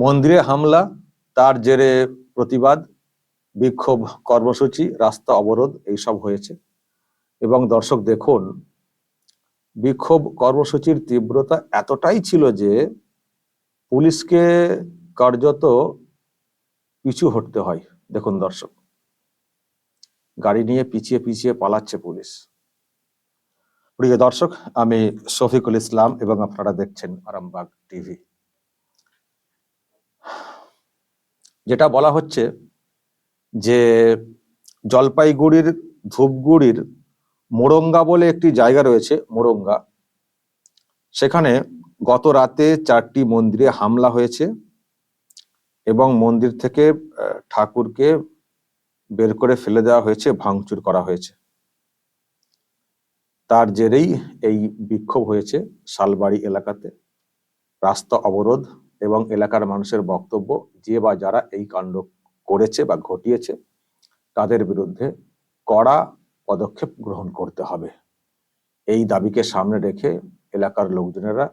মন্দিরে হামলা, তার জেরে প্রতিবাদ, বিক্ষোভ কর্মসূচি, রাস্তা অবরোধ, এইসব হয়েছে। এবং দর্শক দেখুন, বিক্ষোভ কর্মসূচির তীব্রতা এতটাই ছিল যে পুলিশকে কার্যত পিছু হটতে হয়। দেখুন দর্শক, গাড়ি নিয়ে পিছিয়ে পিছিয়ে পালাচ্ছে পুলিশ। প্রিয় দর্শক, আমি শফিকুল ইসলাম এবং আপনারা দেখছেন আরামবাগ টিভি। যেটা বলা হচ্ছে যে জলপাইগুড়ির ধূপগুড়ির মোরঙ্গা বলে একটি জায়গা রয়েছে, মোরঙ্গা। সেখানে গত রাতে চারটি মন্দিরে হামলা হয়েছে এবং মন্দির থেকে ঠাকুরকে বের করে ফেলে দেওয়া হয়েছে, ভাঙচুর করা হয়েছে। তার জেরেই এই বিক্ষোভ হয়েছে শালবাড়ি এলাকাতে। রাস্তা অবরোধ এবং এলাকার মানুষের বক্তব্য যে বা যারা এই কাণ্ড করেছে বা ঘটিয়েছে, তাদের বিরুদ্ধে কড়া পদক্ষেপ গ্রহণ করতে হবে। এই দাবিকে সামনে রেখে এলাকার লোকজনেরা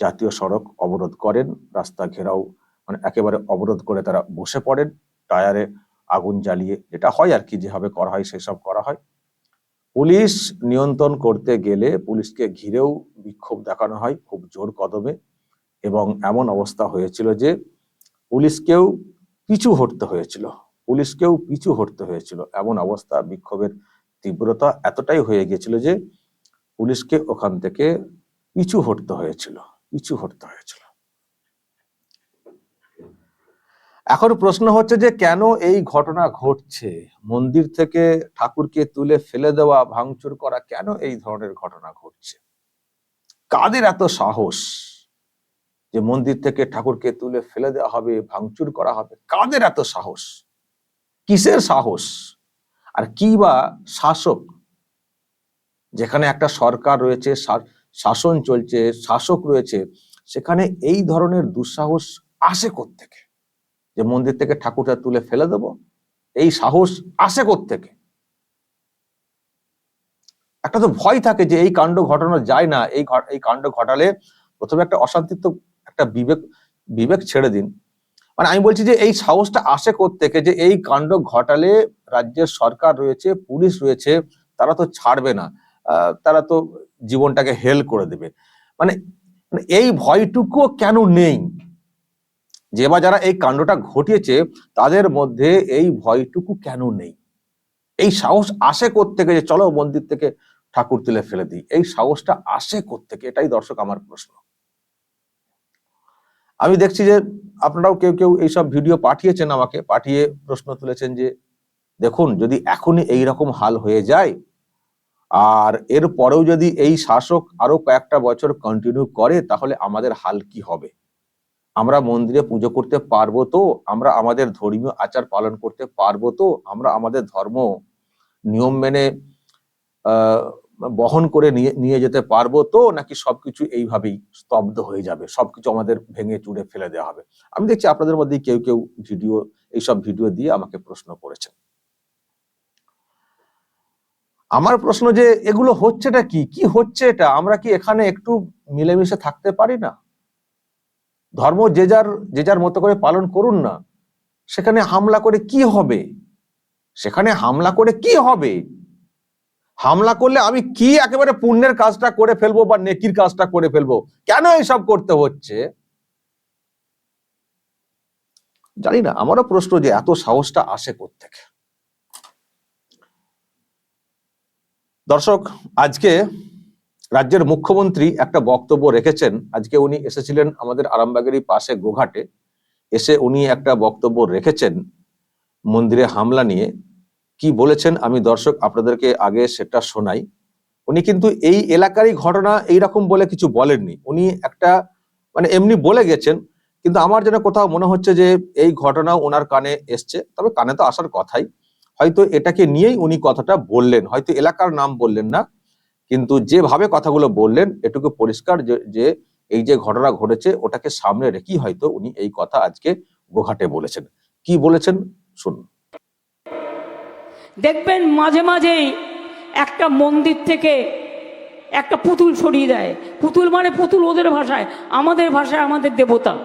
জাতীয় সড়ক অবরোধ করেন, রাস্তা ঘেরাও মানে একেবারে অবরোধ করে তারা বসে পড়েন, টায়ারে আগুন জ্বালিয়ে যেটা হয় আর কি, যেভাবে করা হয় সেসব করা হয়। পুলিশ নিয়ন্ত্রণ করতে গেলে পুলিশকে ঘিরেও বিক্ষোভ দেখানো হয়, খুব জোর কদমে। এবং এমন অবস্থা হয়েছিল যে পুলিশকেও পিছু হটতে হয়েছিল। পুলিশকেও পিছু হটতে হয়েছিল। এমন অবস্থা, বিক্ষোভের তীব্রতা এতটাই হয়ে গিয়েছিল যে পুলিশকে ওখান থেকে পিছু হটতে হয়েছিল, পিছু হটতে হয়েছিল। এখন প্রশ্ন হচ্ছে যে কেন এই ঘটনা ঘটছে? মন্দির থেকে ঠাকুরকে তুলে ফেলে দেওয়া, ভাঙচুর করা কেন এই ধরনের ঘটনা ঘটছে? কাদের এত সাহস? যে মন্দির থেকে ঠাকুরকে তুলে ফেলে দেওয়া হবে, ভাঙচুর করা হবে, কাদের এত সাহস? কিসের সাহস? আর কি বা শাসক? যেখানে একটা সরকার রয়েছে শাসন চলছে, শাসক রয়েছে, সেখানে এই ধরনের দুঃসাহস আসে থেকে যে মন্দির থেকে ঠাকুরটা তুলে ফেলে দেব, এই সাহস আসে থেকে একটা তো ভয় থাকে যে এই কাণ্ড ঘটানো যায় না, এই এই কাণ্ড ঘটালে প্রথমে একটা অশান্তি তো একটা বিবেক বিবেক ছেড়ে দিন। মানে আমি বলছি যে এই সাহসটা আসে থেকে যে এই কাণ্ড ঘটালে রাজ্যের সরকার রয়েছে, পুলিশ রয়েছে, তারা তো ছাড়বে না। তারা তো জীবনটাকে হেল করে দেবে। মানে মানে এই ভয়টুকুও কেন নেই? যে বা যারা এই কাণ্ডটা ঘটিয়েছে, তাদের মধ্যে এই ভয়টুকু কেন নেই? এই সাহস আসে থেকে যে চলো মন্দির থেকে ঠাকুর তুলে ফেলে দিই? এই সাহসটা আসে থেকে এটাই দর্শক আমার প্রশ্ন। আমি দেখছি যে আপনারাও কেউ কেউ এইসব ভিডিও পাঠিয়েছেন আমাকে, পাঠিয়ে প্রশ্ন তুলেছেন যে, দেখুন, যদি এখনই এই রকম হাল হয়ে যায়, আর এর পরেও যদি এই শাসক আরও কয়েকটা বছর কন্টিনিউ করে, তাহলে আমাদের হাল কি হবে? আমরা মন্দিরে পুজো করতে পারব তো? আমরা আমাদের ধর্মীয় আচার পালন করতে পারব তো? আমরা আমাদের ধর্ম নিয়ম মেনে বহন করে নিয়ে নিয়ে যেতে পারব তো নাকি সবকিছু এইভাবেই স্তব্ধ হয়ে যাবে? সবকিছু আমাদের ভেঙে চুড়ে ফেলে দেওয়া হবে। আমি দেখছি আপনাদের মধ্যে কেউ কেউ ভিডিও, এইসব ভিডিও দিয়ে আমাকে প্রশ্ন করেছেন। আমার প্রশ্ন যে, এগুলো হচ্ছেটা কি? কি হচ্ছে এটা? আমরা কি এখানে একটু মিলেমিশে থাকতে পারি না? ধর্ম যে যার যে যার মতো করে পালন করুন না, সেখানে হামলা করে কি হবে? সেখানে হামলা করে কি হবে? হামলা করলে আমি কি একেবারে পুণ্যের কাজটা করে ফেলব বা নেকির কাজটা করে ফেলব? কেন এইসব করতে হচ্ছে? জানি না, আমারও প্রশ্ন যে এত সাহসটা আসে থেকে দর্শক, আজকে রাজ্যের মুখ্যমন্ত্রী একটা বক্তব্য রেখেছেন। আজকে উনি এসেছিলেন আমাদের আরামবাগেরই পাশে গোঘাটে। এসে উনি একটা বক্তব্য রেখেছেন মন্দিরে হামলা নিয়ে। কি বলেছেন আমি দর্শক আপনাদেরকে আগে সেটা শোনাই। উনি কিন্তু এই এলাকারই ঘটনা এইরকম বলে কিছু বলেননি। উনি একটা মানে এমনি বলে গেছেন, কিন্তু আমার যেন কোথাও মনে হচ্ছে যে এই ঘটনা ওনার কানে এসছে। তবে কানে তো আসার কথাই। হয়তো এটাকে নিয়েই উনি কথাটা বললেন, হয়তো এলাকার নাম বললেন না, কিন্তু যেভাবে কথাগুলো বললেন, এটুকু পরিষ্কার যে এই যে ঘটনা ঘটেছে, ওটাকে সামনে রেখেই হয়তো উনি এই কথা আজকে গোঘাটে বলেছেন। কি বলেছেন? শুনুন। দেখবেন মাঝে মাঝেই একটা মন্দির থেকে একটা পুতুল সরিয়ে দেয়। পুতুল মানে পুতুল ওদের ভাষায়, আমাদের ভাষায় আমাদের দেবতা।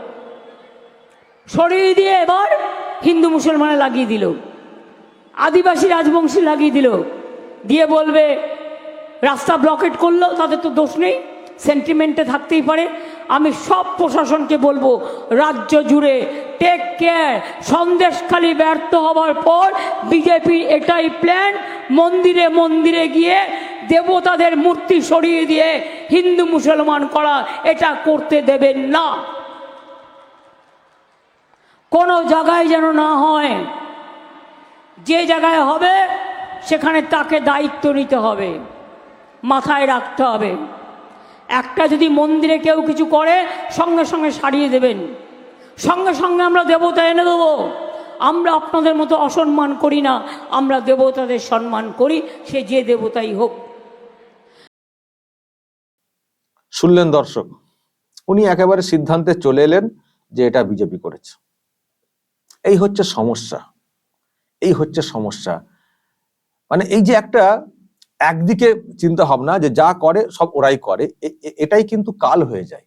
সরিয়ে দিয়ে এবার হিন্দু মুসলমানে লাগিয়ে দিল। আদিবাসী রাজবংশী লাগিয়ে দিল। দিয়ে বলবে, রাস্তা ব্লকেট করল, তাদের তো দোষ নেই। সেন্টিমেন্টে থাকতেই পারে। আমি সব প্রশাসনকে বলব, রাজ্য জুড়ে টেক কেয়ার সন্দেশখালি ব্যর্থ হওয়ার পর বিজেপির এটাই প্ল্যান মন্দিরে মন্দিরে গিয়ে দেবতাদের মূর্তি সরিয়ে দিয়ে হিন্দু মুসলমান করা, এটা করতে দেবেন না। কোনো জায়গায় যেন না হয়, যে জায়গায় হবে, সেখানে তাকে দায়িত্ব নিতে হবে, মাথায় রাখতে হবে। একটা যদি মন্দিরে কেউ কিছু করে, সঙ্গে সঙ্গে সারিয়ে দেবেন। সঙ্গে সঙ্গে আমরা দেবতা এনে দেবো। আমরা আপনাদের মতো অসম্মান করি না। আমরা দেবতাদের সম্মান করি, সে যে দেবতাই হোক। শুনলেন দর্শক, উনি একেবারে সিদ্ধান্তে চলে এলেন যে এটা বিজেপি করেছে। এই হচ্ছে সমস্যা। এই হচ্ছে সমস্যা। মানে এই যে একটা একদিকে চিন্তা ভাবনা যে যা করে সব ওরাই করে এটাই কিন্তু কাল হয়ে যায়।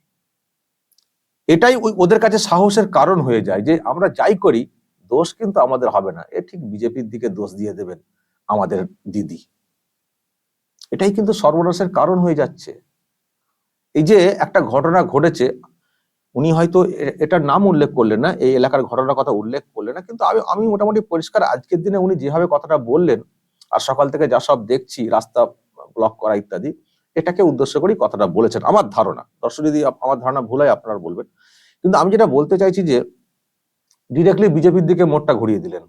এটাই ওই ওদের কাছে সাহসের কারণ হয়ে যায় যে আমরা যাই করি, দোষ কিন্তু আমাদের হবে না। এ ঠিক বিজেপির দিকে দোষ দিয়ে দেবেন আমাদের দিদি। এটাই কিন্তু সর্বনাশের কারণ হয়ে যাচ্ছে। এই যে একটা ঘটনা ঘটেছে, উনি হয়তো এটার নাম উল্লেখ করলেন না, এই এলাকার ঘটনার কথা উল্লেখ করলেন না, কিন্তু আমি আমি মোটামুটি পরিষ্কার আজকের দিনে উনি যেভাবে কথাটা বললেন আর সকাল থেকে যা সব দেখছি, রাস্তা ব্লক করা ইত্যাদি, এটাকে উদ্দেশ্য করেই কথাটা বলেছেন। আমার ধারণা, দর্শক যদি আমার ধারণা ভুল হয়, আপনারা বলবেন। কিন্তু আমি যেটা বলতে চাইছি যে ডিরেক্টলি বিজেপির দিকে মোড়টা ঘুরিয়ে দিলেন।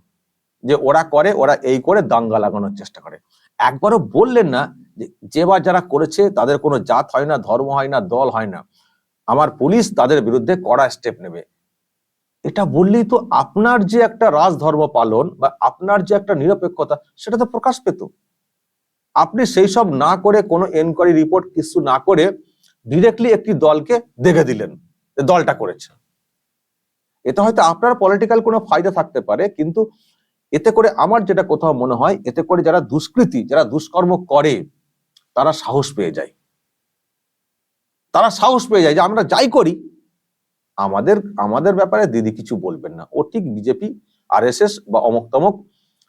যে ওরা করে, ওরা এই করে দাঙ্গা লাগানোর চেষ্টা করে। একবারও বললেন না যে বা যারা করেছে, তাদের কোনো জাত হয় না, ধর্ম হয় না, দল হয় না। আমার পুলিশ তাদের বিরুদ্ধে কড়া স্টেপ নেবে। এটা বললেই তো আপনার যে একটা রাজধর্ম পালন বা আপনার যে একটা নিরপেক্ষতা, সেটা তো প্রকাশ পেত। আপনি সেই সব না করে কোনো এনকোয়ারি রিপোর্ট কিছু না করে ডিরেক্টলি একটি দলকে দেখে দিলেন দলটা করেছে। এতে হয়তো আপনার পলিটিক্যাল কোনো ফায়দা থাকতে পারে, কিন্তু এতে করে আমার যেটা কোথাও মনে হয়, এতে করে যারা দুষ্কৃতী, যারা দুষ্কর্ম করে, তারা সাহস পেয়ে যায়। তারা সাহস পেয়ে যায় যে আমরা যাই করি আমাদের আমাদের ব্যাপারে দিদি কিছু বলবেন না। ও ঠিক বিজেপি আর বা অমক তমক,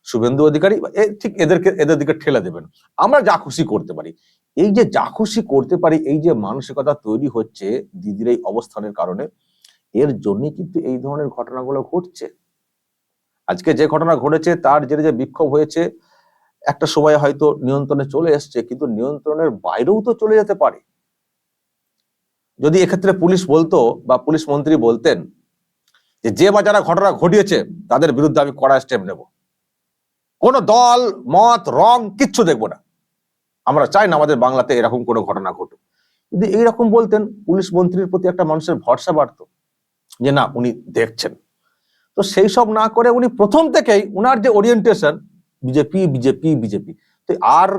শুভেন্দু অধিকারী ঠিক এদেরকে, এদের দিকে ঠেলে দেবেন। আমরা যা খুশি করতে পারি। এই যে যা খুশি করতে পারি, এই যে মানসিকতা তৈরি হচ্ছে দিদির এই অবস্থানের কারণে, এর জন্যই কিন্তু এই ধরনের ঘটনাগুলো ঘটছে। আজকে যে ঘটনা ঘটেছে, তার জেরে যে বিক্ষোভ হয়েছে, একটা সময় হয়তো নিয়ন্ত্রণে চলে এসছে, কিন্তু নিয়ন্ত্রণের বাইরেও তো চলে যেতে পারে। যদি এক্ষেত্রে পুলিশ বলতো বা পুলিশ মন্ত্রী বলতেন যে যে বা যারা ঘটনা ঘটিয়েছে, তাদের বিরুদ্ধে আমি কড়া স্টেপ নেব। কোনো দল, মত, রং কিচ্ছু দেখব না। আমরা চাই না আমাদের বাংলাতে এরকম কোনো ঘটনা ঘটুক। যদি এইরকম বলতেন, পুলিশ মন্ত্রীর প্রতি একটা মানুষের ভরসা বাড়তো যে না, উনি দেখছেন। তো সেই সব না করে উনি প্রথম থেকেই উনার যে ওরিয়েন্টেশন বিজেপি বিজেপি বিজেপি, তো আর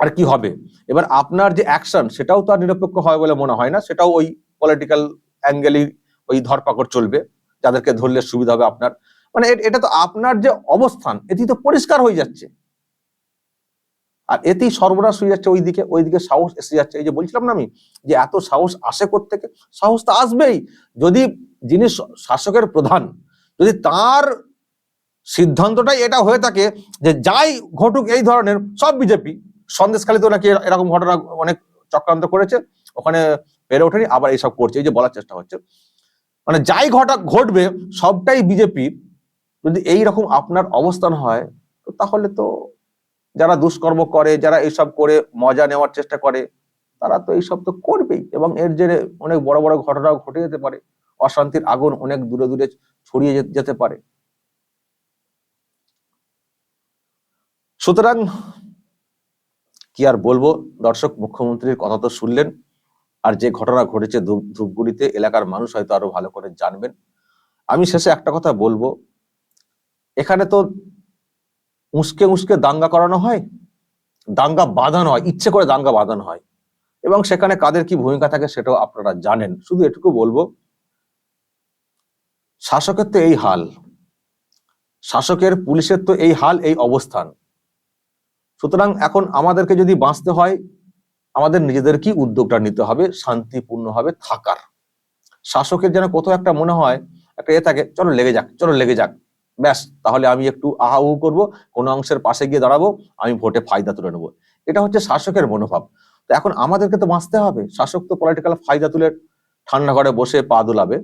আর কি হবে? এবার আপনার যে অ্যাকশন সেটাও তো আর নিরপেক্ষ হয় বলে মনে হয় না। সেটাও ওই পলিটিক্যাল অ্যাঙ্গেলই ওই ধরপাকড় চলবে, যাদেরকে ধরলে সুবিধা হবে আপনার। মানে এটা তো আপনার যে অবস্থান, এটি তো পরিষ্কার হয়ে যাচ্ছে। আর এতেই সর্বনাশ হয়ে যাচ্ছে ওইদিকে ওইদিকে সাহস এসে যাচ্ছে। এই যে বলছিলাম না আমি, যে এত সাহস আসে থেকে সাহস তো আসবেই। যদি যিনি শাসকের প্রধান, যদি তার সিদ্ধান্তটাই এটা হয়ে থাকে যে যাই ঘটুক এই ধরনের, সব বিজেপি। সন্দেশখালীতেও নাকি এরকম ঘটনা অনেক চক্রান্ত করেছে, ওখানে পেরে ওঠেনি, আবার এইসব করছে, এই যে বলার চেষ্টা হচ্ছে। মানে যাই ঘটা ঘটবে, সবটাই বিজেপি, যদি এই রকম আপনার অবস্থান হয়, তো তাহলে তো যারা দুষ্কর্ম করে, যারা এইসব করে মজা নেওয়ার চেষ্টা করে, তারা তো এইসব তো করবেই, এবং এর জেরে অনেক বড় বড় ঘটনাও ঘটে যেতে পারে, অশান্তির আগুন অনেক দূরে দূরে ছড়িয়ে যেতে পারে। সুতরাং কি আর বলব? দর্শক, মুখ্যমন্ত্রীর কথা তো শুনলেন। আর যে ঘটনা ঘটেছে ধূপ- ধূপগুড়িতে, এলাকার মানুষ হয়তো আরও ভালো করে জানবেন। আমি শেষে একটা কথা বলব। এখানে তো উস্কে উস্কে দাঙ্গা করানো হয়, দাঙ্গা বাঁধানো হয়, ইচ্ছে করে দাঙ্গা বাঁধানো হয়। এবং সেখানে কাদের কি ভূমিকা থাকে সেটাও আপনারা জানেন। শুধু এটুকু বলব, শাসকের তো এই হাল, শাসকের পুলিশের তো এই হাল, এই অবস্থান। সুতরাং এখন আমাদেরকে যদি বাঁচতে হয়, আমাদের নিজেদেরকেই উদ্যোগটা নিতে হবে? শান্তিপূর্ণভাবে থাকার। শাসকের যেন কোথাও একটা মনে হয়, একটা এ থাকে, চলো লেগে যাক, চলো লেগে যাক। ব্যাস, তাহলে আমি একটু আহা উহু করব, কোনো অংশের পাশে গিয়ে দাঁড়াবো, আমি ভোটে ফায়দা তুলে নেব। এটা হচ্ছে শাসকের মনোভাব। তো এখন আমাদেরকে তো বাঁচতে হবে। শাসক তো পলিটিক্যাল ফায়দা তুলে ঠান্ডা ঘরে বসে পা দোলাবে।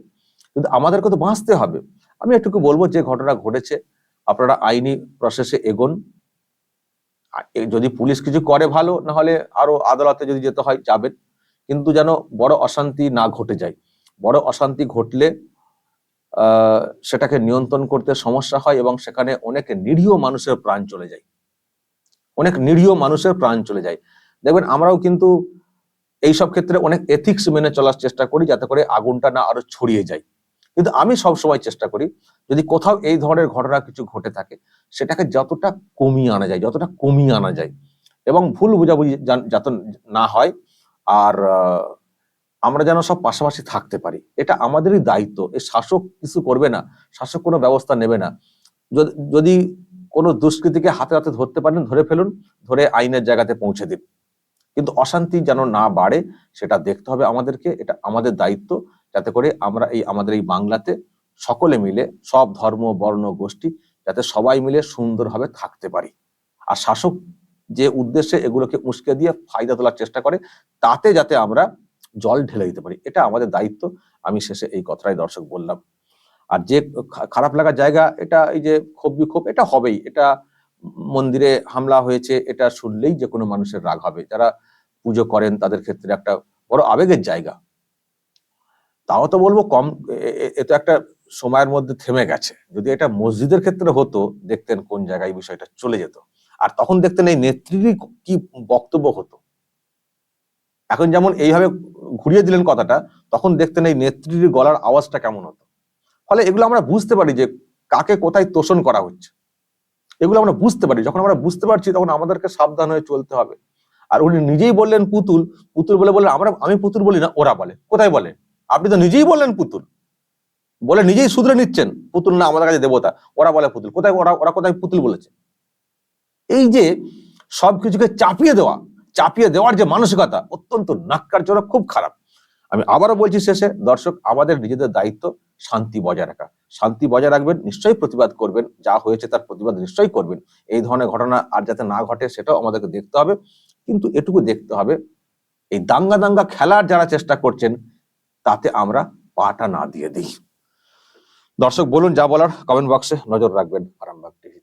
কিন্তু আমাদেরকে তো বাঁচতে হবে। আমি একটুকু বলব যে ঘটনা ঘটেছে। আপনারা আইনি প্রসেসে এগোন। যদি পুলিশ কিছু করে ভালো না হলে আরও আদালতে যদি যেতে হয়, যাবেন। কিন্তু যেন বড় অশান্তি না ঘটে যায়। বড় অশান্তি ঘটলে সেটাকে নিয়ন্ত্রণ করতে সমস্যা হয় এবং সেখানে অনেক নিরীহ মানুষের প্রাণ চলে যায়। অনেক নিরীহ মানুষের প্রাণ চলে যায়। দেখবেন আমরাও কিন্তু এইসব ক্ষেত্রে অনেক এথিক্স মেনে চলার চেষ্টা করি, যাতে করে আগুনটা না আরও ছড়িয়ে যায়। কিন্তু আমি সব সময় চেষ্টা করি, যদি কোথাও এই ধরনের ঘটনা কিছু ঘটে থাকে, সেটাকে যতটা কমিয়ে আনা যায়, যতটা কমিয়ে আনা যায়। এবং ভুল বোঝাবুঝি যাতে না হয়, আর আমরা যেন সব পাশাপাশি থাকতে পারি। এটা আমাদেরই দায়িত্ব। এই শাসক কিছু করবে না, শাসক কোনো ব্যবস্থা নেবে না। যদি কোনো দুষ্কৃতীকে হাতে হাতে ধরতে পারেন, ধরে ফেলুন, ধরে আইনের জায়গাতে পৌঁছে দিন। কিন্তু অশান্তি যেন না বাড়ে, সেটা দেখতে হবে আমাদেরকে, এটা আমাদের দায়িত্ব। যাতে করে আমরা এই, আমাদের এই বাংলাতে সকলে মিলে, সব ধর্ম, বর্ণ, গোষ্ঠী যাতে সবাই মিলে সুন্দরভাবে থাকতে পারি। আর শাসক যে উদ্দেশ্যে এগুলোকে উস্কে দিয়ে ফায়দা তোলার চেষ্টা করে, তাতে যাতে আমরা জল ঢেলে দিতে পারি, এটা আমাদের দায়িত্ব। আমি শেষে এই কথাটাই দর্শক বললাম। আর যে খারাপ লাগার জায়গা, এটা এই যে ক্ষোভ বিক্ষোভ, এটা হবেই। এটা মন্দিরে হামলা হয়েছে, এটা শুনলেই যে কোনো মানুষের রাগ হবে। যারা পুজো করেন, তাদের ক্ষেত্রে একটা বড় আবেগের জায়গা। তাও তো বলব কম, এ- তো একটা সময়ের মধ্যে থেমে গেছে। যদি এটা মসজিদের ক্ষেত্রে হতো, দেখতেন কোন জায়গায় বিষয়টা চলে যেত। আর তখন দেখতেন এই নেত্রীরই কি বক্তব্য হতো। এখন যেমন এইভাবে ঘুরিয়ে দিলেন কথাটা, তখন দেখতেন এই নেত্রীর গলার আওয়াজটা কেমন হতো। ফলে এগুলো আমরা বুঝতে পারি যে কাকে কোথায় তোষণ করা হচ্ছে। এগুলো আমরা বুঝতে পারি। যখন আমরা বুঝতে পারছি, তখন আমাদেরকে সাবধান হয়ে চলতে হবে। আর উনি নিজেই বললেন পুতুল পুতুল বলে বললেন, আমরা, আমি পুতুল বলি না, ওরা বলে। কোথায় বলে? আপনি তো নিজেই বললেন পুতুল। বলে নিজেই শুধরে নিচ্ছেন। পুতুল না আমাদের কাছে দেবতা, ওরা বলে পুতুল। কোথায় ওরা ওরা কোথায় পুতুল বলেছে? এই যে সব কিছুকে চাপিয়ে দেওয়া, চাপিয়ে দেওয়ার যে মানসিকতা অত্যন্ত নাক্কারজনক খুব খারাপ। আমি আবারও বলছি শেষে, দর্শক, আমাদের নিজেদের দায়িত্ব শান্তি বজায় রাখা। শান্তি বজায় রাখবেন, নিশ্চয়ই প্রতিবাদ করবেন। যা হয়েছে তার প্রতিবাদ নিশ্চয়ই করবেন। এই ধরনের ঘটনা আর যাতে না ঘটে, সেটাও আমাদেরকে দেখতে হবে। কিন্তু এটুকু দেখতে হবে, এই দাঙ্গা দাঙ্গা খেলার যারা চেষ্টা করছেন তাতে আমরা পাটা না দিয়ে দিই। দর্শক, বলুন যা বলার কমেন্ট বক্সে নজর রাখবেন আরামবাগ টিভি